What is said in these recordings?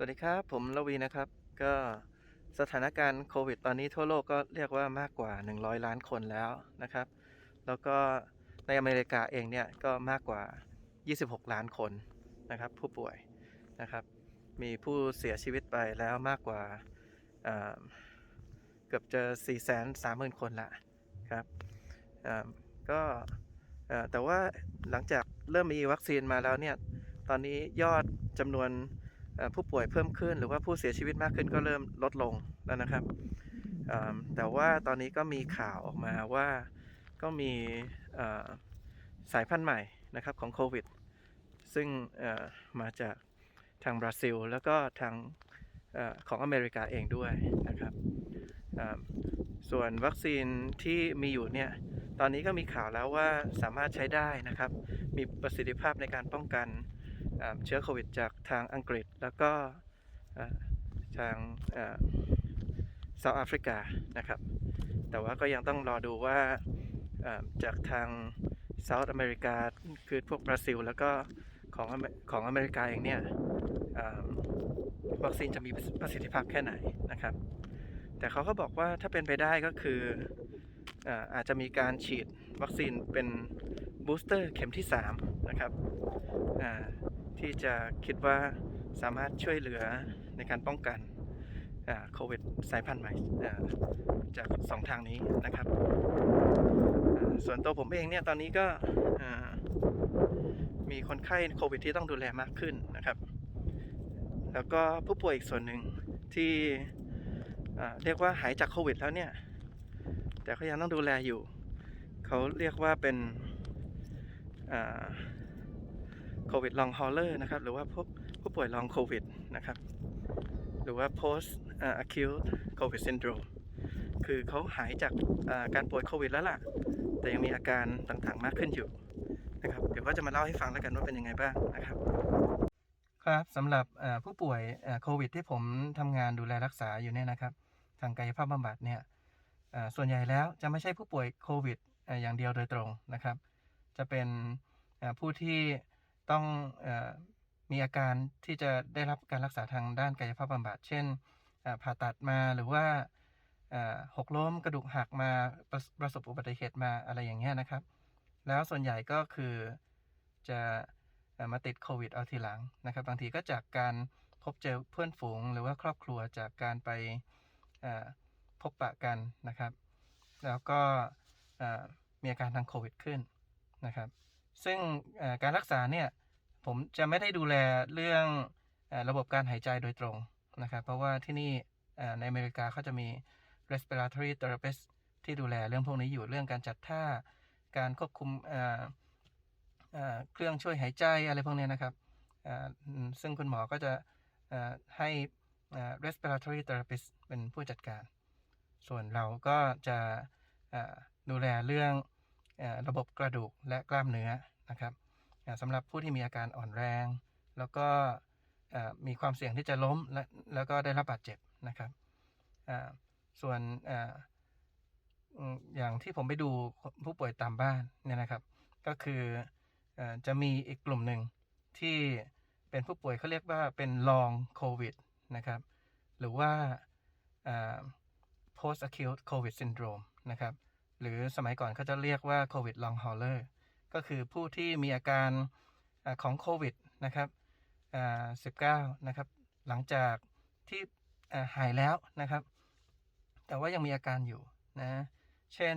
สวัสดีครับ ผมลวีนะครับ ก็สถานการณ์โควิด ตอนนี้ทั่วโลกก็เรียกว่ามากกว่า 100 ล้านคนแล้วนะครับ แล้วก็ในอเมริกาเองเนี่ยก็มากกว่า 26 ล้านคนนะครับ ผู้ป่วยนะครับ มีผู้เสียชีวิตไปแล้วมากกว่าเเกือบจะ4 3 0 0 0 0 คนละครับก็แต่ว่าหลังจากเริ่มมีวัคซีนมาแล้วเนี่ย ตอนนี้ยอดจำนวน ผู้ป่วยเพิ่มขึ้นหรือว่าผู้เสียชีวิตมากขึ้นก็เริ่มลดลงแล้วนะครับ แต่ว่าตอนนี้ก็มีข่าวออกมาว่าก็มีสายพันธุ์ใหม่นะครับของโควิด ซึ่งมาจากทางบราซิล แล้วก็ทางอของอเมริกาเองด้วยนะครับ ส่วนวัคซีนที่มีอยู่เนี่ย ตอนนี้ก็มีข่าวแล้วว่าสามารถใช้ได้นะครับ มีประสิทธิภาพในการป้องกัน เชื้อโควิดจากทางอังกฤษ แล้วก็ทางเซาท์แอฟริกานะครับ แต่ว่าก็ยังต้องรอดูว่าจากทางเซาท์อเมริกาคือพวกบราซิล แล้วก็ของของอเมริกาเองเนี่ยวัคซีนจะมีประสิทธิภาพแค่ไหนนะครับ แต่เขาก็บอกว่าถ้าเป็นไปได้ก็คืออาจจะมีการฉีดวัคซีนเป็นบูสเตอร์เข็มที่ 3 นะครับ ที่จะคิดว่าสามารถช่วยเหลือในการป้องกันโควิดสายพันธุ์ใหม่จากสองทางนี้นะครับ ส่วนตัวผมเองเนี่ยตอนนี้ก็มีคนไข้โควิดที่ต้องดูแลมากขึ้นนะครับ แล้วก็ผู้ป่วยอีกส่วนหนึ่งที่เรียกว่าหายจากโควิดแล้วเนี่ย แต่ก็ยังต้องดูแลอยู่ เขาเรียกว่าเป็น โควิดลองฮอลเลอร์นะครับ หรือว่าพวกผู้ป่วยลองโควิดนะครับ หรือว่า post acute covid syndrome คือเขาหายจากการป่วยโควิดแล้วล่ะ แต่ยังมีอาการต่างๆมากขึ้นอยู่นะครับ เดี๋ยวก็จะมาเล่าให้ฟังแล้วกันว่าเป็นยังไงบ้างนะครับ ครับสำหรับผู้ป่วยโควิดที่ผมทำงานดูแลรักษาอยู่เนี่ยนะครับ ทางกายภาพบำบัดเนี่ยส่วนใหญ่แล้วจะไม่ใช่ผู้ป่วยโควิดอย่างเดียวโดยตรงนะครับ จะเป็นผู้ที่ ต้องอมีอาการที่จะได้รับการรักษาทางด้านกายภาพบำบัด เช่นผ่าตัดมาหรือว่าหกล้มกระดูกหักมาประประสบอุบัติเหตุมาอะไรอย่างเงี้ยนะครับ แล้วส่วนใหญ่ก็คือจะมาติดโควิดเอาทีหลังนะครับ บางทีก็จากการพบเจอเพื่อนฝูง หรือว่าครอบครัวจากการไปพบปะกันนะครับ แล้วก็มีอาการทางโควิดขึ้นนะครับ ซึ่งการรักษาเนี่ยผมจะไม่ได้ดูแลเรื่องระบบการหายใจโดยตรงนะครับ เพราะว่าที่นี่ในอเมริกาเขาจะมี respiratory therapist ที่ดูแลเรื่องพวกนี้อยู่เรื่องการจัดท่า การควบคุมเเเครื่องช่วยหายใจอะไรพวกนี้นะครับ ซึ่งคุณหมอก็จะให้ respiratory therapist เป็นผู้จัดการ ส่วนเราก็จะดูแลเรื่อง ระบบกระดูกและกล้ามเนื้อนะครับสำหรับผู้ที่มีอาการอ่อนแรง แล้วก็มีความเสี่ยงที่จะล้มและแล้วก็ได้รับบาดเจ็บนะครับส่วนออย่างที่ผมไปดูผู้ป่วยตามบ้านเนี่ยนะครับ ก็คืออจะมีอีกกลุ่มหนึ่งที่เป็นผู้ป่วยเขาเรียกว่าเป็น long covid นะครับหรือว่า post acute covid syndrome นะครับ หรือสมัยก่อนเขาจะเรียกว่า covid long hauler ก็คือผู้ที่มีอาการของโควิดนะครับ19 นะครับ หลังจากที่หายแล้วนะครับ แต่ว่ายังมีอาการอยู่นะ เช่น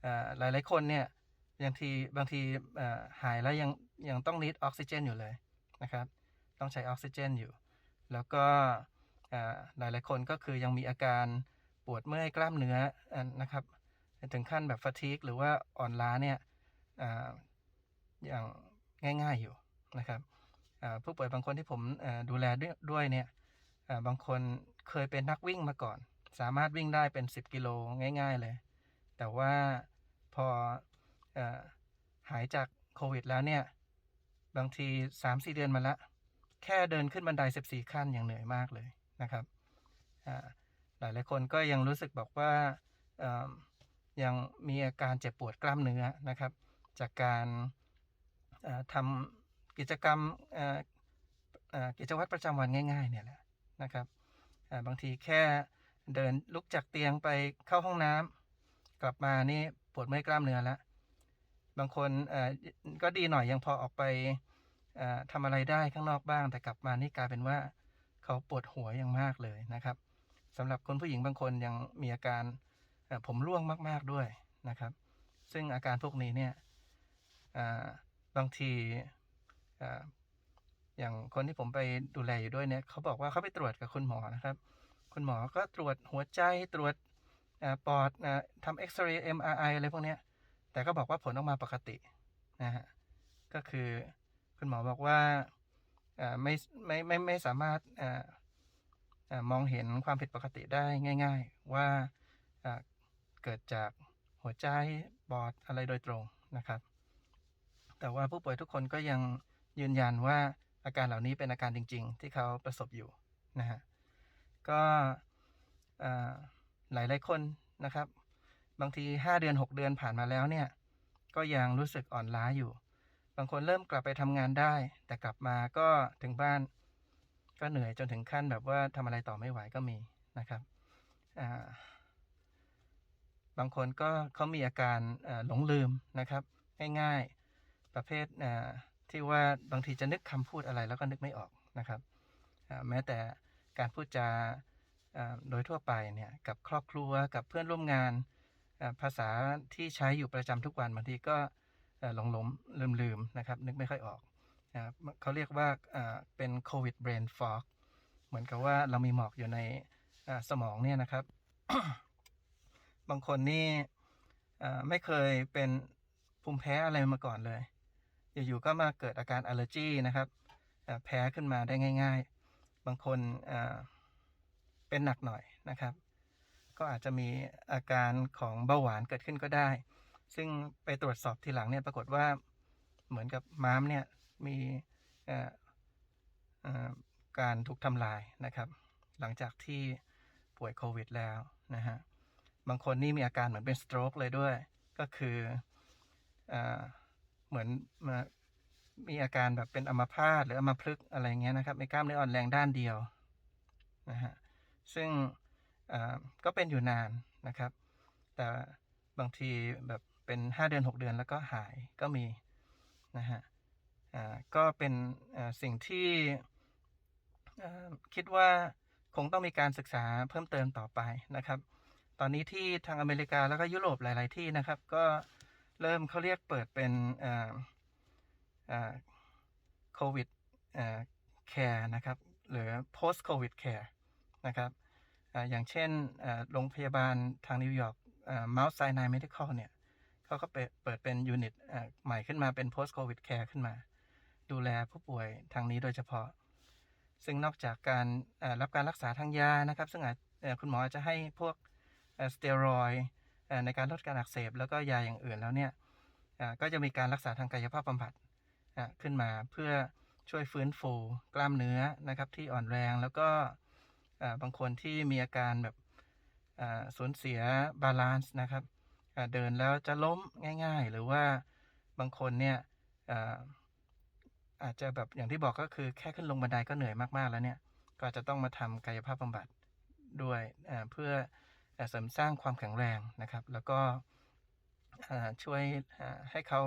เอ่อหลายๆคนเนี่ยบางทีบางทีหายแล้วยังยังต้องนิดออกซิเจนอยู่เลยนะครับ ต้องใช้ออกซิเจนอยู่ แล้วก็เอ่อหลายคนก็คือยังมีอาการปวดเมื่อยกล้ามเนื้อนะครับ ถึงขั้นแบบฟาทีกหรือว่าอ่อนล้าเนี่ยออย่างง่ายๆอยู่นะครับผู้ป่วยบางคนที่ผมดูแลด้วยด้วยเนี่ยบางคนเคยเป็นนักวิ่งมาก่อน สามารถวิ่งได้เป็น 10 กิโลง่าย ๆเลย แต่ว่าพออหายจากโควิดแล้วเนี่ย บางที 3-4 เดือนมาละ แค่เดินขึ้นบันได 14 ขั้นยังเหนื่อยมากเลยนะครับหลายหลายคนก็ยังรู้สึกบอกว่า ยังมีอาการเจ็บปวดกล้ามเนื้อนะครับ จากการทำกิจกรรมกิจวัตรประจำวันง่ายๆเนี่ยแหละนะครับบางทีแค่เดินลุกจากเตียงไปเข้าห้องน้ำกลับมานี่ปวดเมื่อยกล้ามเนื้อแล้วบางคนก็ดีหน่อยยังพอออกไปเอ่อทำอะไรได้ข้างนอกบ้าง แต่กลับมานี่กลายเป็นว่าเขาปวดหัวอย่างมากเลยนะครับสำหรับคนผู้หญิงบางคนยังมีอาการ ผมร่วงมาก ๆด้วยนะครับ ซึ่งอาการพวกนี้เนี่ยบางทีอย่างคนที่ผมไปดูแลอยู่ด้วยเนี่ยเขาบอกว่าเขาไปตรวจกับคุณหมอนะครับ คุณหมอก็ตรวจหัวใจตรวจอปอดอทำเอ็กซเรย์ MRI อาร์ไออะไรพวกเนี้ยแต่ก็บอกว่าผลออกมาปกตินะฮะก็คือคุณหมอบอกว่าไม่ไม่ไม่ไม่สามารถออมองเห็นความผิดปกติได้ง่าย ๆ ว่า เกิดจากหัวใจปอดอะไรโดยตรงนะครับ แต่ว่าผู้ป่วยทุกคนก็ยังยืนยันว่าอาการเหล่านี้เป็นอาการจริง ๆ ที่เขาประสบอยู่นะฮะก็หลายหลายๆคนนะครับ บางที 5 เดือน 6 เดือนผ่านมาแล้วเนี่ยก็ยังรู้สึกอ่อนล้าอยู่ บางคนเริ่มกลับไปทำงานได้ แต่กลับมาก็ถึงบ้านก็เหนื่อยจนถึงขั้นแบบว่าทำอะไรต่อไม่ไหวก็มีนะครับอ่า บางคนก็เขามีอาการหลงลืมนะครับ ง่ายๆ ประเภทที่ว่าบางทีจะนึกคำพูดอะไรแล้วก็นึกไม่ออกนะครับ แม้แต่การพูดจาโดยทั่วไปเนี่ยกับครอบครัวกับเพื่อนร่วมงานภาษาที่ใช้อยู่ประจำทุกวันบางทีก็หลงหลมลืมลืมๆนะครับนึกไม่ค่อยออกเขาเรียกว่าเป็นโควิด brain fog เหมือนกับว่าเรามีหมอกอยู่ในสมองเนี่ยนะครับ บางคนนี่ไม่เคยเป็นภูมิแพ้อะไรมาก่อนเลย อยู่ๆก็มาเกิดอาการอ l ลเลอร์จีนะครับแพ้ขึ้นมาได้ง่าย ๆ บางคนเป็นหนักหน่อยนะครับ ก็อาจจะมีอาการของเบาหวานเกิดขึ้นก็ได้ ซึ่งไปตรวจสอบทีหลังเนี่ยปรากฏว่าเหมือนกับม้ามเนี่ยมีการถูกทำลายนะครับ หลังจากที่ป่วยโควิดแล้วนะฮะ บางคนนี่มีอาการเหมือนเป็นสโตรกเลยด้วย ก็คือเอ่อเหมือนม,มีอาการแบบเป็นอัมพาตหรืออัมพฤกษ์อะไรเงี้ยนะครับมีกล้ามเนื้ออ่อนแรงด้านเดียวนะฮะซึ่งก็เป็นอยู่นานนะครับ แต่บางทีแบบเป็น 5 เดือน 6 เดือนแล้วก็หายก็มีนะฮะอ่าก็เป็นสิ่งที่คิดว่าคงต้องมีการศึกษาเพิ่มเติมต่อไปนะครับ ตอนนี้ที่ทางอเมริกาแล้วก็ยุโรปหลาย ๆ ที่นะครับ ก็เริ่มเขาเรียกเปิดเป็นโควิดแคร์นะครับ หรือ post covid care นะครับออย่างเช่นโรงพยาบาลทางนิวยอร์กเมาส์ไซนายเมดิคอลเนี่ยเขาก็เปิดเปิดเป็นยูนิตใหม่ขึ้นมาเป็น post covid care ขึ้นมา ดูแลผู้ป่วยทางนี้โดยเฉพาะ ซึ่งนอกจากการรับการรักษาทางยานะครับ ซึ่งคุณหมอจะให้พวก สเตียรอยในการลดการอักเสบแล้วก็ยาอย่างอื่นแล้วเนี่ยก็จะมีการรักษาทางกายภาพบำบัดขึ้นมาเพื่อช่วยฟื้นฟูกล้ามเนื้อนะครับที่อ่อนแรงแล้วก็บางคนที่มีอาการแบบสูญเสียบาลานซ์นะครับเดินแล้วจะล้มง่าย ๆ หรือว่าบางคนเนี่ยอาจจะแบบอย่างที่บอกก็คือแค่ขึ้นลงบันไดก็เหนื่อยมากๆแล้วเนี่ยก็จะต้องมาทำกายภาพบำบัดด้วยเพื่อ เสริมสร้างความแข็งแรงนะครับ แล้วก็ช่วยให้เขา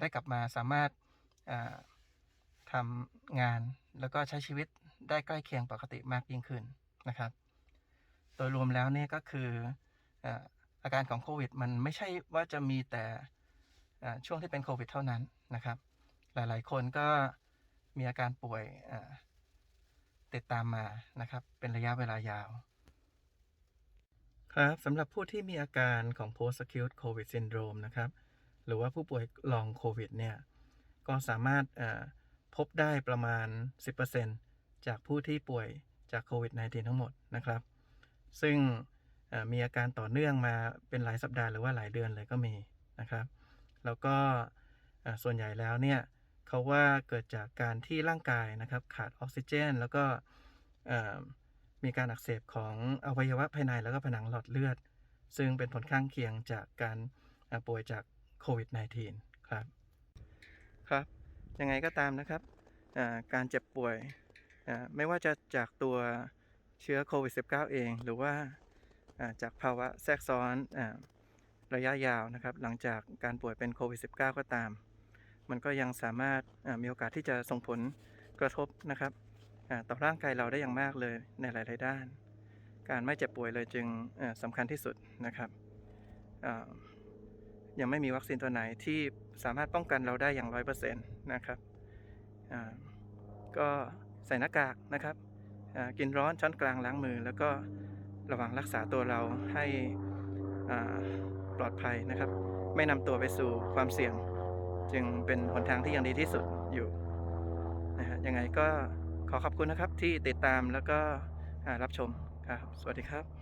ได้กลับมาสามารถทำงานแล้วก็ใช้ชีวิตได้ใกล้เคียงปกติมากยิ่งขึ้นนะครับ โดยรวมแล้วเนี่ยก็คืออาการของโควิด มันไม่ใช่ว่าจะมีแต่ช่วงที่เป็นโควิดเท่านั้นนะครับ หลายๆ คนก็มีอาการป่วยติดตามมานะครับ เป็นระยะเวลายาว ครับสำหรับผู้ที่มีอาการของ post acute covid syndrome นะครับ หรือว่าผู้ป่วยลองโควิดเนี่ย ก็สามารถพบได้ประมาณ 10%จากผู้ที่ป่วยจากโควิด -19 ทั้งหมดนะครับ ซึ่งมีอาการต่อเนื่องมาเป็นหลายสัปดาห์หรือว่าหลายเดือนเลยก็มีนะครับ แล้วก็ส่วนใหญ่แล้วเนี่ยเขาว่าเกิดจากการที่ร่างกายนะครับ ขาดออกซิเจน แล้วก็ มีการอักเสบของอวัยวะภายในแล้วก็ผนังหลอดเลือด ซึ่งเป็นผลข้างเคียงจากการป่วยจากโควิด -19 ครับ ครับยังไงก็ตามนะครับการเจ็บป่วยไม่ว่าจะจากตัวเชื้อโควิด -19 เอง หรือว่าจากภาวะแทรกซ้อนระยะยาวนะครับ หลังจากการป่วยเป็นโควิด -19 ก็ตาม มันก็ยังสามารถมีโอกาสที่จะส่งผลกระทบนะครับ ต่อร่างกายเราได้อย่างมากเลยในหลาย ๆ ด้าน การไม่เจ็บป่วยเลยจึงสำคัญที่สุดนะครับยังไม่มีวัคซีนตัวไหนที่สามารถป้องกันเราได้อย่างร้อยเปอร์เซ็นต์นะครับก็ใส่หน้ากากนะครับกินร้อนช้อนกลางล้างมือ แล้วก็ระวังรักษาตัวเราให้ปลอดภัยนะครับ ไม่นำตัวไปสู่ความเสี่ยง จึงเป็นหนทางที่ยังดีที่สุดอยู่นะฮะยังไงก็ ขอขอบคุณนะครับที่ติดตามแล้วก็รับชมครับ สวัสดีครับ